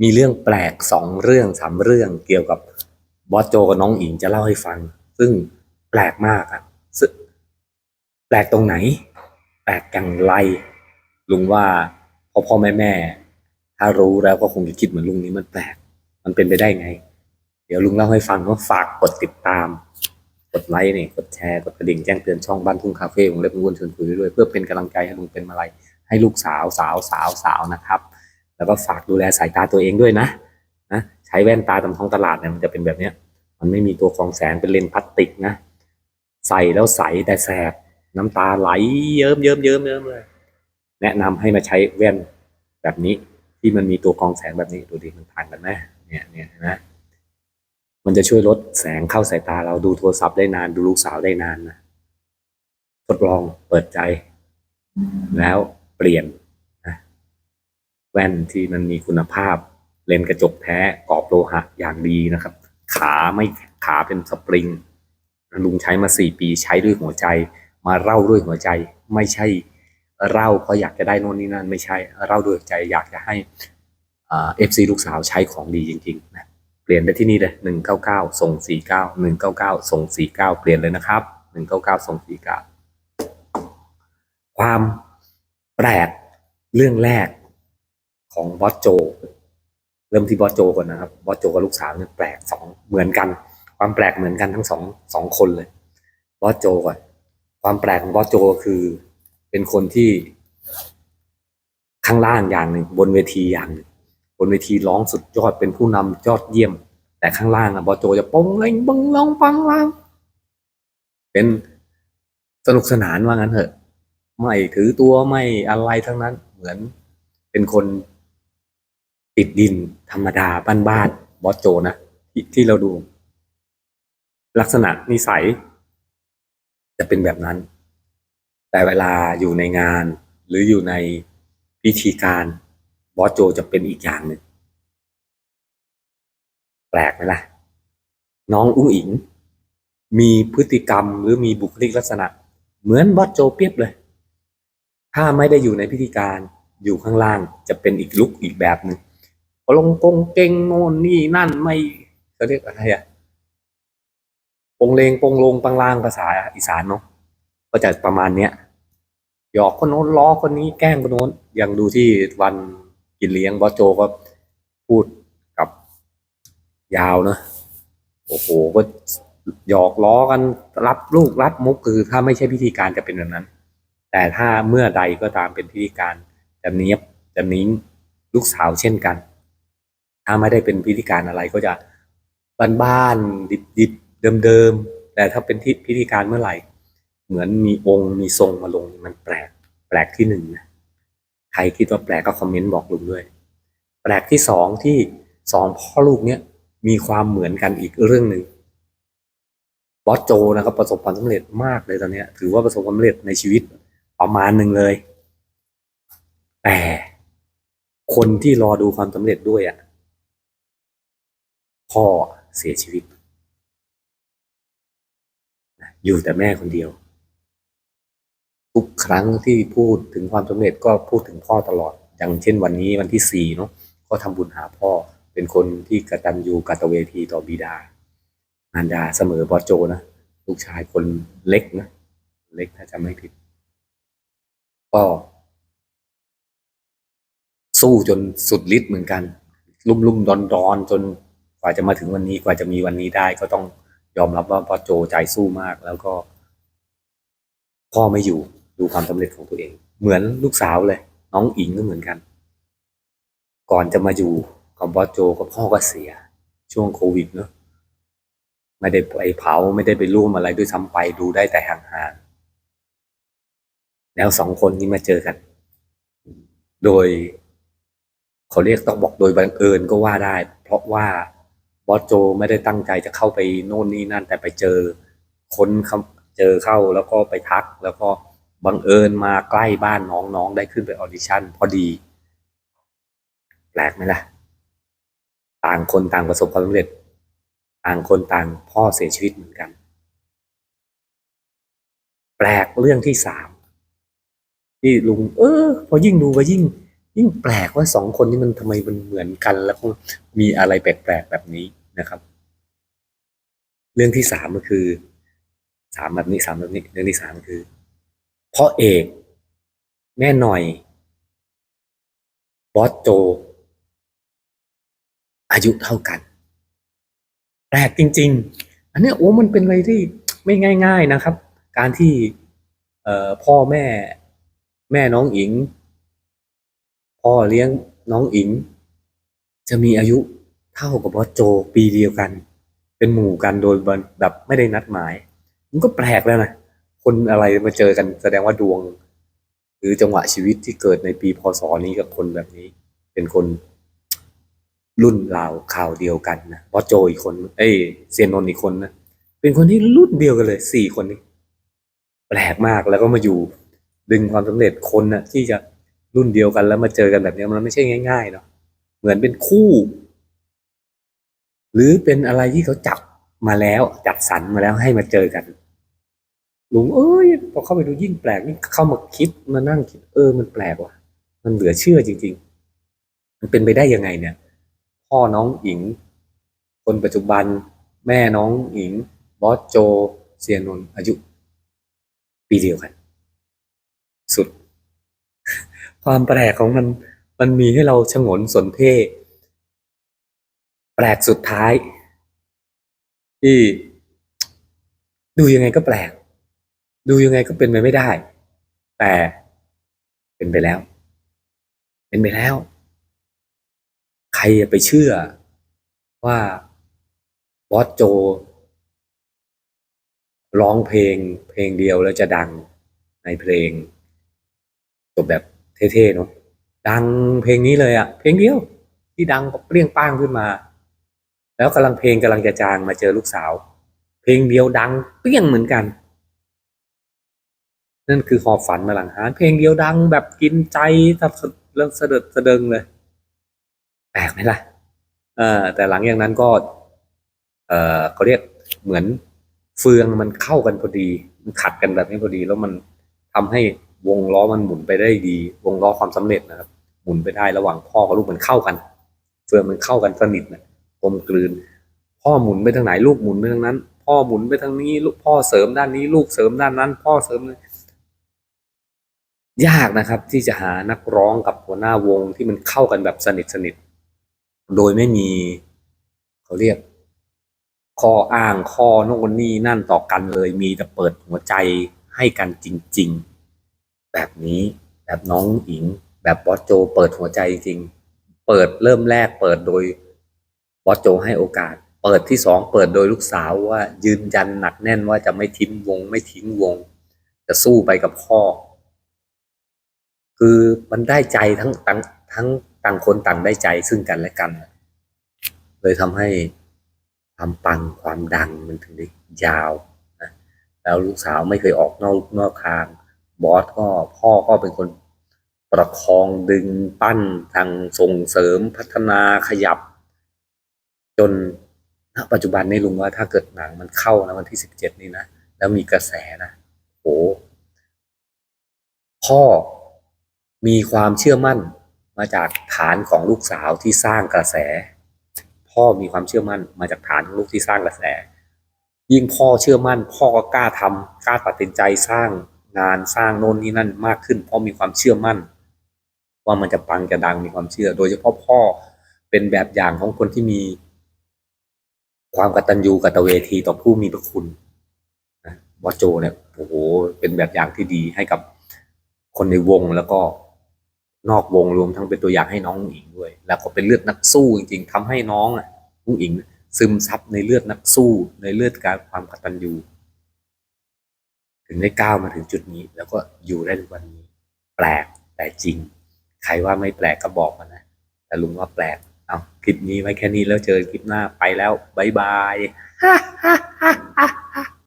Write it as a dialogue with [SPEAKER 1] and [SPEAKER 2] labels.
[SPEAKER 1] มีเรื่องแปลกสองเรื่องสามเรื่องเกี่ยวกับบอสโจกับน้องอิงจะเล่าให้ฟัง ซึ่งแปลกมากอะซึ่งแปลกตรงไหน แปลกอย่างไร ลุงว่าพ่อพ่อแม่แม่ถ้ารู้แล้วก็คงจะคิดเหมือนลุงนี้มันแปลก มันเป็นไปได้ไง เดี๋ยวลุงเล่าให้ฟังก็ฝากกดติดตาม กดไลค์นี่กดแชร์กดกระดิ่งแจ้งเตือนช่องบ้านทุ่งคาเฟ่ของเล็บอ้วนชวนคุยด้วยเพื่อเป็นกำลังใจให้ลุงเป็นมาลัยให้ลูกสาวสาวสาวสาวนะครับ แล้วก็ฝากดูแลสายตาตัวเองด้วยนะนะใช้แว่นตาตามท้องตลาดเนี่ยมันจะเป็นแบบเนี้ย มันไม่มีตัวกรองแสงเป็นเลนส์พลาสติกนะ ใส่แล้วใสแต่แสบน้ำตาไหลเยิ้มเยิ้มเยิ้มเยิ้มเลย แนะนำให้มาใช้แว่นแบบนี้ที่มันมีตัวกรองแสงแบบนี้ดูดิมันต่างกันไหมเนี่ยเนี่ยเห็นไหมมันจะช่วยลดแสงเข้าสายตาเราดูโทรศัพท์ได้นานดูลูกสาวได้นานนะทดลองเปิดใจ แล้วเปลี่ยน แว่นที่มันมีคุณภาพ เลนกระจกแท้กรอบโลหะอย่างดีนะครับ ขาไม่ขาเป็นสปริง ลุงใช้มาสี่ปีใช้ด้วยหัวใจ มาเล่าด้วยหัวใจ ไม่ใช่เล่าเพราะอยากจะได้โน่นนี่นั่นไม่ใช่เล่าด้วยใจอยากจะให้เอฟซีลูกสาวใช้ของดีจริงๆนะเปลี่ยนไปที่นี่เลยหนึ่งเก้าเก้าส่งสี่เก้าหนึ่งเก้าเก้าส่งสี่เก้าเปลี่ยนเลยนะครับหนึ่งเก้าเก้าส่งสี่เก้าความแปลกเรื่องแรก ของบอสโจ เริ่มที่บอสโจก่อนนะครับบอสโจกับลูกสาวเนี่ยแปลกสองเหมือนกัน ความแปลกเหมือนกันทั้งสองสองคนเลยบอสโจก่อนความแปลกของบอสโจก็คือ เป็นคนที่ ข้างล่างอย่างหนึ่งบนเวทีอย่างหนึ่งบนเวทีร้องสุดยอดเป็นผู้นำยอดเยี่ยม แต่ข้างล่างอะบอสโจจะปงเล่งบังลองปังลางเป็นสนุกสนานว่างั้นเถอะ ไม่ถือตัวไม่อะไรทั้งนั้น เหมือนเป็นคน ติดดินธรรมดาบ้านๆบอสโจนะที่ที่เราดู ลักษณะนิสัย จะเป็นแบบนั้น แต่เวลาอยู่ในงานหรืออยู่ในพิธีการบอสโจจะเป็นอีกอย่างหนึ่งแปลกไหมล่ะ น้องอุ้งอิง มีพฤติกรรมหรือมีบุคลิกลักษณะ เหมือนบอสโจเปียบเลย ถ้าไม่ได้อยู่ในพิธีการอยู่ข้างล่างจะเป็นอีกลุกอีกแบบหนึ่ง ลงปงเก่งโน่นนี่นั่นไม่เขาเรียกอะไรอะปงเลงปงลงปังล่างภาษาอีสานเนาะก็จะประมาณเนี้ยหยอกคนโน้นล้อคนนี้แกล้งคนโน้นอย่างดูที่วันกินเลี้ยงบอสโจก็พูดกับยาวเนอะโอ้โหก็หยอกล้อกันรับลูกรับมุกคือถ้าไม่ใช่พิธีการจะเป็นแบบนั้น แต่ถ้าเมื่อใดก็ตามเป็นพิธีการจะเนี้ยจะนิ้งลูกสาวเช่นกัน ถ้าไม่ได้เป็นพิธีการอะไรก็จะบ้านๆดิบๆเดิมๆแต่ถ้าเป็นที่พิธีการเมื่อไหร่ เหมือนมีองค์มีทรงมาลงมันแปลกแปลกที่หนึ่งนะใครคิดว่าแปลกก็คอมเมนต์บอกลุงด้วย แปลกที่สองที่สองพ่อลูกเนี้ยมีความเหมือนกันอีกเรื่องหนึ่งบอสโจนะครับประสบความสำเร็จมากเลยตอนเนี้ยถือว่าประสบความสำเร็จในชีวิตประมาณหนึ่งเลย แต่คนที่รอดูความสำเร็จด้วยอะ พ่อเสียชีวิต อยู่แต่แม่คนเดียว ทุกครั้งที่พูดถึงความสำเร็จก็พูดถึงพ่อตลอด อย่างเช่นวันนี้วันที่สี่เนาะก็ทำบุญหาพ่อเป็นคนที่กตัญญูกตเวทีต่อบิดามารดาเสมอบอโจนะลูกชายคนเล็กนะ เล็กถ้าจำไม่ผิด ก็สู้จนสุดฤทธิ์เหมือนกัน ลุ่มลุ่มดอนดอนจน กว่าจะมาถึงวันนี้กว่าจะมีวันนี้ได้ ก็ต้องยอมรับว่าพ่อโจใจสู้มาก แล้วก็ พ่อไม่อยู่ดูความสำเร็จของตัวเอง เหมือนลูกสาวเลย น้องอิงก็เหมือนกัน ก่อนจะมาอยู่กับบอสโจก็พ่อก็เสีย ช่วงโควิดเนอะไม่ได้ไปเผาไม่ได้ไปร่วมอะไรด้วยซ้ำไปดูได้แต่ห่างๆแล้วสองคนนี้มาเจอกัน โดย เขาเรียกต้องบอกโดยบังเอิญก็ว่าได้ เพราะว่า บอสโจไม่ได้ตั้งใจจะเข้าไปโน่นนี่นั่น แต่ไปเจอคนเจอเข้าแล้วก็ไปทัก แล้วก็บังเอิญมาใกล้บ้านน้องน้องได้ขึ้นไปออดิชั่นพอดี แปลกไหมล่ะ ต่างคนต่างประสบความสำเร็จ ต่างคนต่างพ่อเสียชีวิตเหมือนกัน แปลกเรื่องที่สามที่ลุง เออ พอยิ่งดูก็ยิ่ง ยิ่งแปลกว่าสองคนนี้มันทำไมมันเหมือนกัน แล้วก็มีอะไรแปลกๆแบบนี้นะครับ เรื่องที่สามก็คือสามแบบนี้สามแบบนี้เรื่องที่สามคือพ่อเอกแม่หน่อย บอสโจ อายุเท่ากันแปลกจริง ๆ อันนี้โอ้มันเป็นอะไรที่ไม่ง่าย ๆนะครับ การที่พ่อแม่ แม่น้องอิง พ่อเลี้ยงน้องอิง จะมีอายุเท่ากับบอสโจปีเดียวกัน เป็นหมู่กันโดยแบบไม่ได้นัดหมาย มันก็แปลกแล้วนะคนอะไรมาเจอกันแสดงว่าดวง หรือจังหวะชีวิตที่เกิดในปีพศนี้กับคนแบบนี้ เป็นคนรุ่นราวข่าวเดียวกันนะบอสโจอีกคน เอ้ยเซียนนนอีกคนนะเป็นคนที่รุ่นเดียวกันเลยสี่คนนี้ แปลกมากแล้วก็มาอยู่ดึงความสำเร็จคนนะที่จะ รุ่นเดียวกันแล้วมาเจอกันแบบนี้มันไม่ใช่ง่ายๆเนาะเหมือนเป็นคู่ หรือเป็นอะไรที่เขาจับมาแล้วจัดสรรมาแล้วให้มาเจอกันลุงเอ้ยพอเข้าไปดูยิ่งแปลกนี่เข้ามาคิดมานั่งคิด เออมันแปลกว่ะ มันเหลือเชื่อจริง ๆ มันเป็นไปได้ยังไงเนี่ย พ่อน้องอิง คนปัจจุบัน แม่น้องอิง บอสโจ เซียนนอายุ ปีเดียวกัน สุด ความแปลกของมัน มันมีให้เราชงนสนเท่แปลกสุดท้าย ที่ ดูยังไงก็แปลก ดูยังไงก็เป็นไปไม่ได้ แต่เป็นไปแล้ว เป็นไปแล้ว ใครจะไปเชื่อว่าบอสโจร้องเพลงเพลงเดียวแล้วจะดังในเพลงจบแบบ เท่ๆเนาะดังเพลงนี้เลยอะเพลงเดียว ที่ดังเปรี้ยงป้างขึ้นมา แล้วกำลังเพลงกำลังจะจางมาเจอลูกสาว เพลงเดียวดังเปรี้ยงเหมือนกัน นั่นคือหอบฝันมาหลังหารเพลงเดียวดังแบบกินใจสะเรื่องเสด็จสะดิงเลยแปลกไหมล่ะเออแต่หลังอย่างนั้นก็ เออเขาเรียกเหมือนเฟืองมันเข้ากันพอดี มันขัดกันแบบนี้พอดีแล้วมันทำให้ วงล้อมันหมุนไปได้ดี วงล้อความสำเร็จนะครับ หมุนไปได้ระหว่างพ่อกับลูกมันเข้ากัน เฟืองมันเข้ากันสนิทนะกลมกลืน พ่อหมุนไปทางไหนลูกหมุนไปทางนั้น พ่อหมุนไปทางนี้ ลูกพ่อเสริมด้านนี้ ลูกเสริมด้านนั้น พ่อเสริมยยากนะครับ ที่จะหานักร้องกับหัวหน้าวงที่มันเข้ากันแบบสนิทสนิทโดยไม่มีเขาเรียกข้ออ้างข้อโน่นนี่นั่นต่อกันเลย มีแต่เปิดหัวใจให้กันจริง ๆ แบบนี้แบบน้องอิง แบบบอสโจ เปิดหัวใจจริง เปิดเริ่มแรกเปิดโดยบอสโจให้โอกาส เปิดที่สองเปิดโดยลูกสาวว่ายืนยันหนักแน่นว่าจะไม่ทิ้งวง ไม่ทิ้งวง จะสู้ไปกับพ่อ คือมันได้ใจทั้งทั้งทั้งต่างคนต่างได้ใจซึ่งกันและกัน เลยทำให้ความปังความดังมันถึงได้ยาวนะแล้วลูกสาวไม่เคยออกนอกนอกทาง บอสก็พ่อก็เป็นคนประคองดึงปั้นทางส่งเสริมพัฒนาขยับ จนณปัจจุบันนี้ลุงว่าถ้าเกิดหนังมันเข้านะวันที่สิบเจ็ดนี้นะแล้วมีกระแสนะโอ้พ่อมีความเชื่อมั่นมาจากฐานของลูกสาวที่สร้างกระแส พ่อมีความเชื่อมั่นมาจากฐานของลูกที่สร้างกระแส ยิ่งพ่อเชื่อมั่น พ่อก็กล้าทำกล้าตัดสินใจสร้าง งานสร้างโน่นนี่นั่นมากขึ้น เพราะมีความเชื่อมั่น ว่ามันจะปังจะดังมีความเชื่อ โดยเฉพาะพ่อเป็นแบบอย่างของคนที่มี ความกตัญญูกตเวทีต่อผู้มีพระคุณนะวอโจเนี่ยโอ้โหเป็นแบบอย่างที่ดีให้กับคนในวงแล้วก็นอกวงรวมทั้งเป็นตัวอย่างให้น้องอุ๋งอิงด้วย แล้วก็เป็นเลือดนักสู้จริง ๆทำให้น้องอะอุ๋งอิงซึมซับในเลือดนักสู้ในเลือดการความกตัญญู ถึงได้ก้าวมาถึงจุดนี้ แล้วก็อยู่ได้ทุกวันนี้ แปลกแต่จริง ใครว่าไม่แปลกก็บอกมานะแต่ลุงว่าแปลกเอาคลิปนี้ไว้แค่นี้แล้วเจอคลิปหน้าไปแล้วบ๊ายบาย